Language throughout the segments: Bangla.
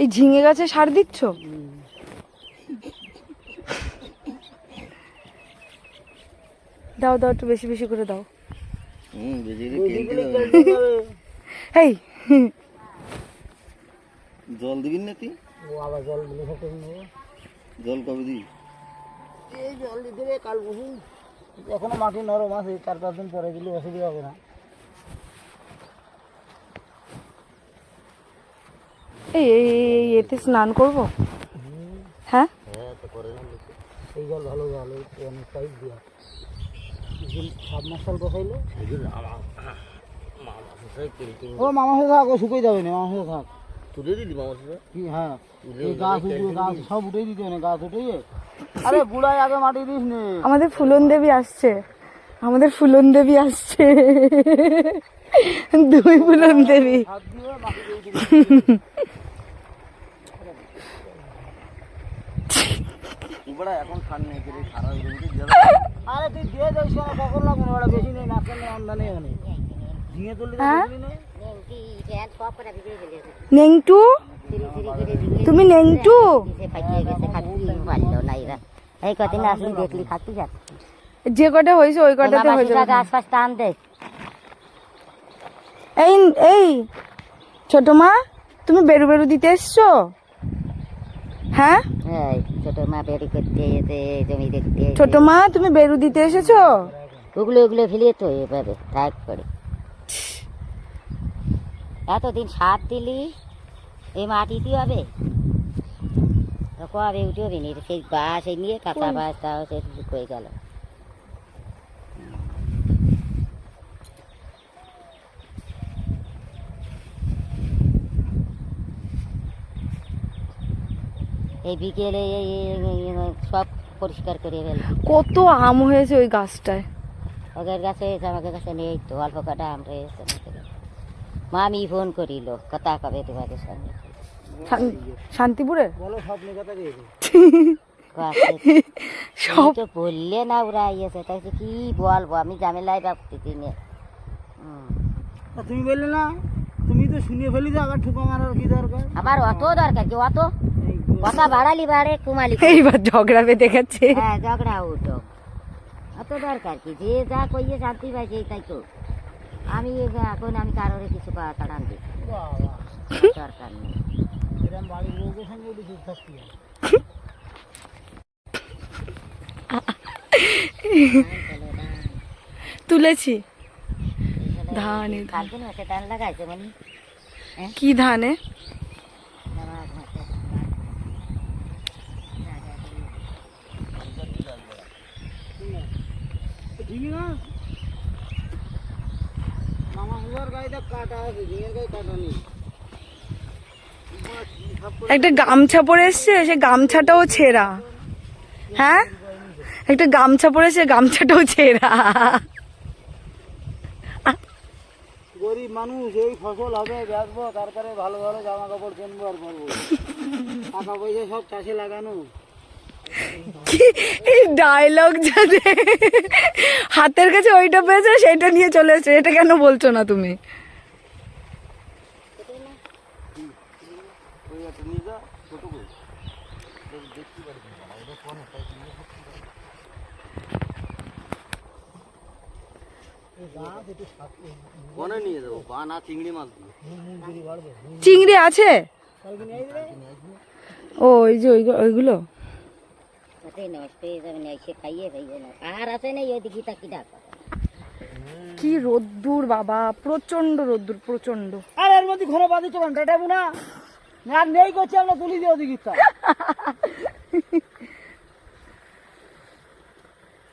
এই ঝিঙে গাছে সার দিচ্ছ? দাও দাও একটু বেশি বেশি করে দাও। এই জল দিবি না তুই ও আবার জল কবে দিবি? এই জল দিতে কাল এখনও মাটি নরম আছে চার পাঁচ দিন পরে দিলে অসুবিধা হবে না। এই এই এই এতে স্নান করব? হ্যাঁ? হ্যাঁ ও মামা সাথে থাক ও শুকিয়ে যাবে না মামা সাথে থাক। তুলে দিলি মামা কি হ্যাঁ। গাছ উঠবে গাছ সব উঠেই দিতে হবে না গাছ উঠেই আরে বুড়াই আগে মাটি দিস নে। আমাদের ফুলন দেবী আসছে। আমাদের ফুলন দেবী আসছে। দুই ফুলন দেবী হাত দিয়ে মাটি দিয়ে দিবি। বড়া এখন খান নেই করে জল আরে তুই দিয়ে না কখন লাগবে বেশি নেই নেই নেই। ঝিঙে তুললি হ্যাঁ? বুঝলি না নেংটু? তুমি নেংটু? এই কদিন আসলি দেখলি খাতি যাচ্ছে যে কটা হয়েছে ওই কটাতে হয়ে যাবে গাছ টান দে। এই এই ছোট মা তুমি বেরু বেরু দিতে এসছো? হ্যাঁ? এই ছোট মা বেরি করতে যেতে জমি দেখতে। ছোট মা তুমি বেরু দিতে এসেছ? ওগুলো ওগুলো ফেলিয়ে তো এভাবে টাইট করে। এতদিন সার দিলি এই মাটি দিয়ে হবে? কবে উঠে হবে সেই বাস এই নিয়ে কাঁচা বাস তাও সে হয়ে গেল। এই বিকেলে সব পরিষ্কার করে ফেলবি কত আম হয়েছে ওই গাছটায়? ওদের কাছে এসে আমাকে কাছে নেই তো অল্প কটা আম রয়েছে মামি ফোন করিল কথা কবে তোমাদের সঙ্গে শান্তিপুরে? বলো স্বপ্নের কথা সব তো বললে না ওরা ইয়েছে তাই কি বলব আমি ঝামেলায় ভাবতেছি নে। তুমি বললে না তুমি তো শুনিয়ে ফেলি আবার ঠুকা মারার কি দরকার? আবার অত দরকার কি অত? কথা বাড়ালি বাড়ে কুমালি কমে। এইবার ঝগড়া বেঁধে গেছে। হ্যাঁ ঝগড়া উঠো। অত দরকার কি? যে যা কইয়ে শান্তি পাইছে তাই তো। আমি এখন আমি কারোর কিছু কথা কাটান দিই দরকার নেই। বাড়ির লোকের সঙ্গে থাকতে তুলেছি। ধান ধান লাগাইছে মানে। কি ধানে ঝিঙে গাছ মামা হুয়ার গাড়িটা কাটা আছে ঝিঙের গায়ে কাটা নেই একটা গামছা পরে এসছে সে গামছাটাও ছেঁড়া। হ্যাঁ? একটা গামছা পরেছে গামছাটাও ছেঁড়া। গরিব মানুষ এই ফসল হবে বেচবো তারপরে ভালো ভালো জামা কাপড় কিনবো আর করব। টাকা পয়সা সব চাষে লাগানো। কি? এই ডায়লগ যাতে হাতের কাছে ওইটা পেয়েছে সেটা নিয়ে চলে এসছে। এটা কেন বলছো না তুমি? চিংড়ি আছে? ও ওই যে ওইগুলো? ওটাই নষ্ট হয়ে যাবে না এসে খাইয়ে খাইয়ে না। আর আছে না ওই দিকে তাকি ডাক কি রোদ্দুর বাবা প্রচণ্ড রোদ্দুর প্রচণ্ড আর এর মধ্যে ঘরে বাঁধি চলেন টাটাবো না আর নেই করছে আমরা তুলি দিয়ে ওদিকে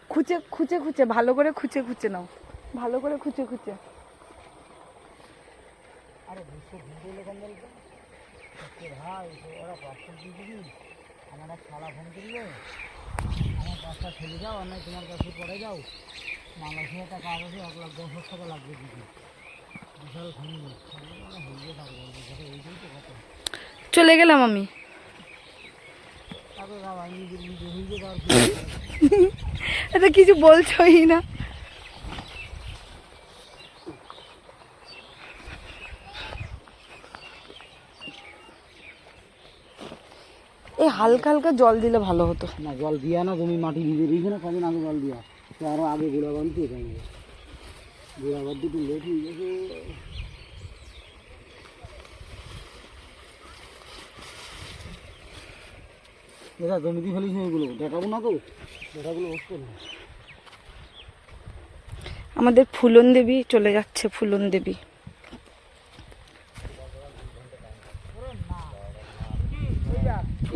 খুঁচে খুঁচে খুঁচে ভালো করে খুঁচে খুঁচে নাও। ভালো করে খুঁচে খুঁচে। ভাই ওরা আমার এক শালা ফোন করল আমার পাঁচটা ছেলে যাও আর তোমার কাছে পড়ে যাও। মালয়েশিয়া একটা কাজ আছে এক লাখ দশ টাকা লাগবে দিদি বিশাল হয়ে থাকবে এইটাই তো কথা চলে গেলাম আমি এটা কিছু বলছোই না। হালকা হালকা জল দিলে ভালো হতো। না জল দিয়া না জমি মাটি ভিজে দিয়েছে না কদিন আগে জল দিয়া। তো আরও আগে গোড়া বাঁধতে এখানে। গোড়া একটু লেট হয়ে গেছে। দাদা জমিতে ফেলিস ওইগুলো দেখাবো না তো? দেখাগুলো না। আমাদের ফুলন দেবী চলে যাচ্ছে ফুলন দেবী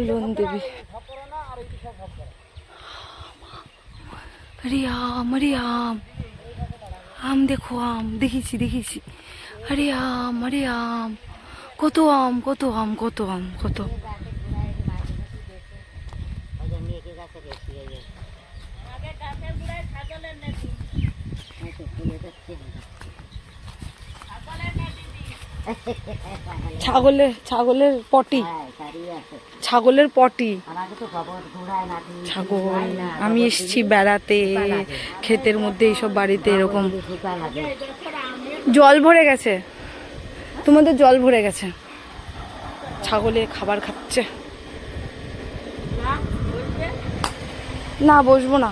ফুলন দেবে। আরে আম আরে আম আম দেখো, আম। দেখেছি দেখেছি আরে আম আরে আম, কত আম কত আম কত আম। কত ছাগলের ছাগলের পটি। ছাগলের পটি। ছাগল, আমি এসেছি বেড়াতে, ক্ষেতের মধ্যে এইসব বাড়িতে এরকম। জল ভরে গেছে। তোমাদের জল ভরে গেছে। ছাগলে খাবার খাচ্ছে। না, বসবো না।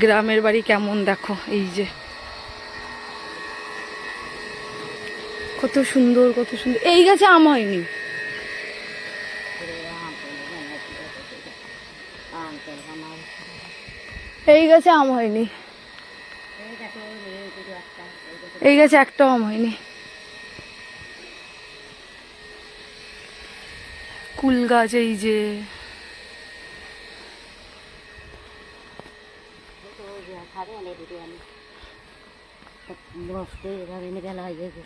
গ্রামের বাড়ি কেমন দেখো, এই যে। কত সুন্দর কত সুন্দর। এই গাছে আম হয়নি? এই গাছে আম হয়নি। এই গাছে একটাও আম হয়নি। কুল গাছ এই যে। খাবে না দুটো আমি নষ্ট এভাবে নিয়ে গেল হয়ে গেছে।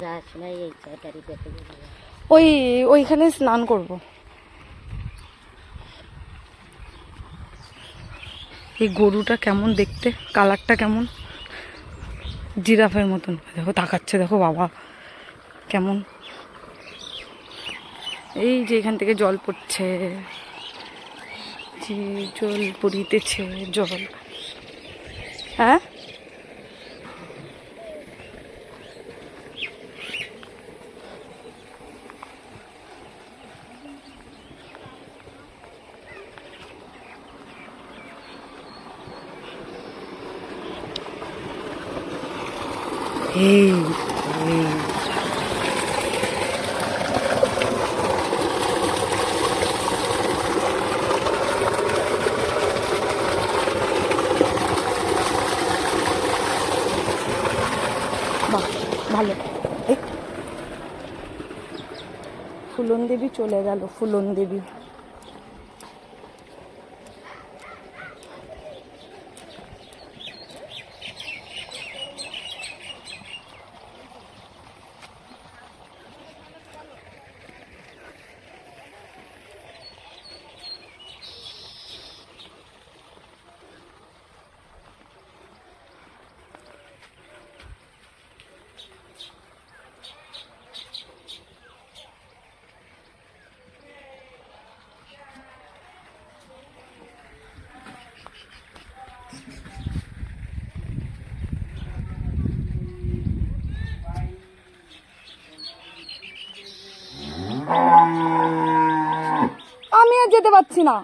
যার সময় এই ছয়টারি গেলে ওই ওইখানে স্নান করব। এই গরুটা কেমন দেখতে? কালারটা কেমন? জিরাফের মতন। দেখো তাকাচ্ছে দেখো বাবা। কেমন? এই যে এখান থেকে জল পড়ছে। যে জল পড়িতেছে জল। হ্যাঁ? এই এই বাহ ভালো। ফুলন দেবী চলে গেল ফুলন দেবী আমি আর যেতে পারছি না।